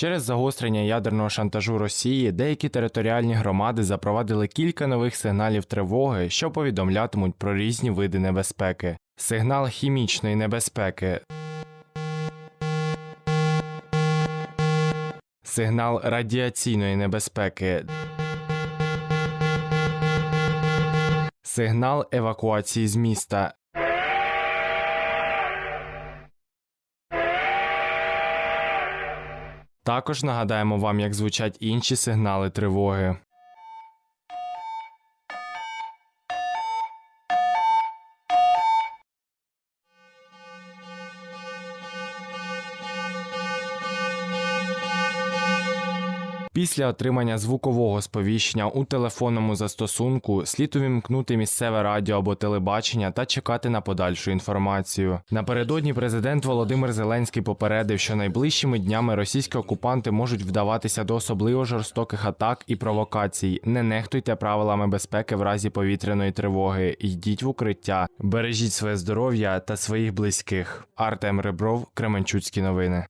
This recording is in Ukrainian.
Через загострення ядерного шантажу Росії деякі територіальні громади запровадили кілька нових сигналів тривоги, що повідомлятимуть про різні види небезпеки. Сигнал хімічної небезпеки. Сигнал радіаційної небезпеки. Сигнал евакуації з міста. Також нагадаємо вам, як звучать інші сигнали тривоги. Після отримання звукового сповіщення у телефонному застосунку слід увімкнути місцеве радіо або телебачення та чекати на подальшу інформацію. Напередодні президент Володимир Зеленський попередив, що найближчими днями російські окупанти можуть вдаватися до особливо жорстоких атак і провокацій. Не нехтуйте правилами безпеки в разі повітряної тривоги. Йдіть в укриття, бережіть своє здоров'я та своїх близьких. Артем Ребров, Кременчуцькі новини.